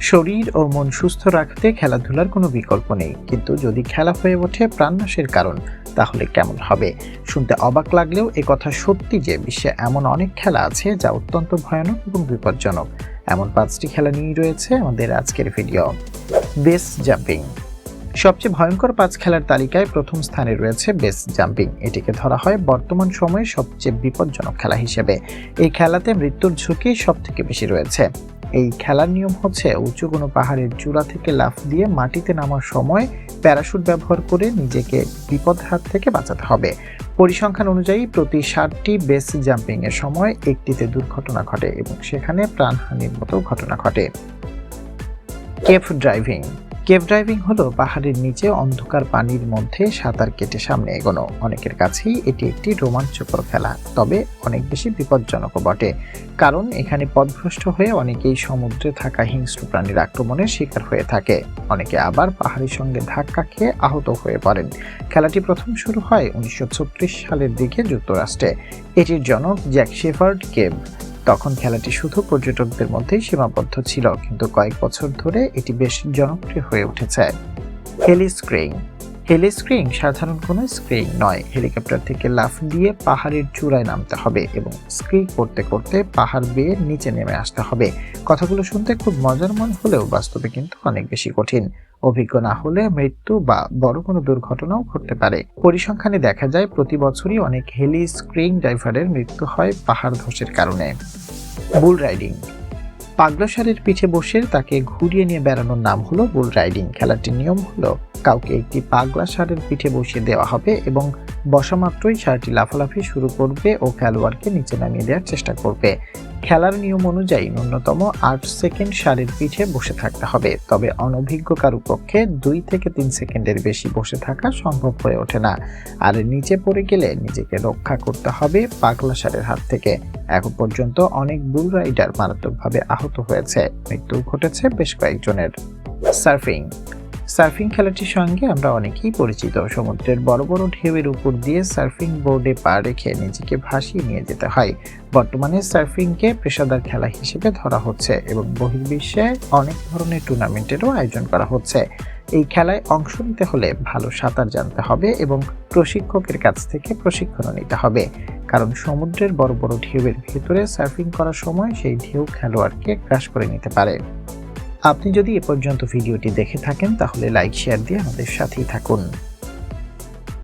শরীর ও মন সুস্থ রাখতে খেলাধুলার কোনো বিকল্প নেই। কিন্তু যদি খেলা হয়ে ওঠে প্রাণনাশের কারণ, তাহলে কেমন হবে? শুনতে অবাক লাগলেও কথা সত্যি যে বিশ্বে এমন অনেক খেলা আছে যা অত্যন্ত ভয়ানক এবং বিপজ্জনক। এমন পাঁচটি খেলা নিয়েই রয়েছে আমাদের আজকের ভিডিও। Base jumping. সবচেয়ে ভয়ঙ্কর পাঁচ খেলার তালিকায় প্রথম স্থানে রয়েছে বেস জাম্পিং। এটিকে ধরা হয় বর্তমান সময়ে সবচেয়ে বিপজ্জনক খেলা হিসেবে। এই খেলাতে মৃত্যুর ঝুঁকি সব থেকে বেশি রয়েছে। এই খেলার নিয়ম হচ্ছে উঁচু কোনো পাহাড়ের চূড়া থেকে লাফ দিয়ে মাটিতে নামার সময় প্যারাশুট ব্যবহার করে নিজেকে বিপদ হাত থেকে বাঁচাতে হবে। পরিসংখ্যান অনুযায়ী প্রতি ষাটটি বেস জাম্পিংয়ের সময় একটিতে দুর্ঘটনা ঘটে এবং সেখানে প্রাণহানির মতো ঘটনা ঘটে। কেফ ড্রাইভিং কেভ ড্রাইভিং হলো পাহাড়ের নিচে অন্ধকার পানির মধ্যে সাঁতার কেটে সামনে এগোনো। অনেকের কাছেই এটি একটি রোমাঞ্চকর খেলা, তবে অনেক বেশি বিপজ্জনকও বটে। কারণ এখানে পথভ্রষ্ট হয়ে অনেকেই সমুদ্রে থাকা হিংস্র প্রাণীর আক্রমণের শিকার হয়ে থাকে। অনেকে আবার পাহাড়ির সঙ্গে ধাক্কা খেয়ে আহত হয়ে পড়েন। খেলাটি প্রথম শুরু হয় উনিশশো ছত্রিশ সালের দিকে যুক্তরাষ্ট্রে। এটির জনক জ্যাক শেফার্ড কেভ। তখন খেলাটি শুধু পর্যটকদের মধ্যেই সীমাবদ্ধ ছিল, কিন্তু কয়েক বছর ধরে এটি বেশ জনপ্রিয় হয়ে উঠেছে। হেলি স্ক্রিং হেলি স্ক্রিং সাধারণ কোনো স্ক্রিং নয়। হেলিকপ্টার থেকে লাফ দিয়ে পাহাড়ের চূড়ায় নামতে হবে এবং স্ক্রি করতে করতে পাহাড় বেয়ে নিচে নেমে আসতে হবে। কথাগুলো শুনতে খুব মজার মনে হলেও বাস্তবে কিন্তু অনেক বেশি কঠিন। অভিজ্ঞ না হলে মৃত্যু বা বড় কোনো দুর্ঘটনাও ঘটতে পারে। পরিসংখ্যানে দেখা যায়, প্রতি বছরই অনেক হেলি স্ক্রিন ড্রাইভারের মৃত্যু হয় পাহাড় ধসের কারণে। বুল রাইডিং। পাগলাসারের পিঠে বসে তাকে ঘুরিয়ে নিয়ে বেড়ানোর নাম হলো বুল রাইডিং। খেলাটির নিয়ম হলো, কাউকে একটি পাগলা ষাঁড়ের পিঠে বসিয়ে দেওয়া হবে এবং বসা মাত্রই ষাঁড়টি লাফালাফি শুরু করবে ও খেলোয়াড়কে নিচে নামিয়ে দেওয়ার চেষ্টা করবে। খেলার নিয়ম অনুযায়ী ন্যূনতম আট সেকেন্ড ষাঁড়ের পিঠে বসে থাকতে হবে, তবে অনভিজ্ঞ কারও পক্ষে দুই থেকে তিন সেকেন্ডের বেশি বসে থাকা সম্ভব হয়ে ওঠে না। আর নিচে পড়ে গেলে নিজেকে রক্ষা করতে হবে পাগলা সারের হাত থেকে। এখন পর্যন্ত অনেক বুল রাইডার মারাত্মকভাবে আহত হয়েছে। মৃত্যু ঘটেছে বেশ কয়েকজনের। সার্ফিং সার্ফিং খেলাটির সঙ্গে আমরা অনেকেই পরিচিত। সমুদ্রের বড় বড় ঢেউয়ের উপর দিয়ে সার্ফিং বোর্ডে পা রেখে নিজেকে ভাসিয়ে নিয়ে যেতে হয়। বর্তমানে সার্ফিংকে পেশাদার খেলা হিসেবে ধরা হচ্ছে এবং বহির্বিশ্বে অনেক ধরনের টুর্নামেন্টেরও আয়োজন করা হচ্ছে। এই খেলায় অংশ নিতে হলে ভালো সাঁতার জানতে হবে এবং প্রশিক্ষকের কাছ থেকে প্রশিক্ষণও নিতে হবে। কারণ সমুদ্রের বড় বড় ঢেউয়ের ভেতরে সার্ফিং করার সময় সেই ঢেউ খেলোয়াড়কে গ্রাস করে নিতে পারে। আপনি যদি এ পর্যন্ত ভিডিওটি দেখে থাকেন তাহলে লাইক শেয়ার দিয়ে আমাদের সাথেই থাকুন।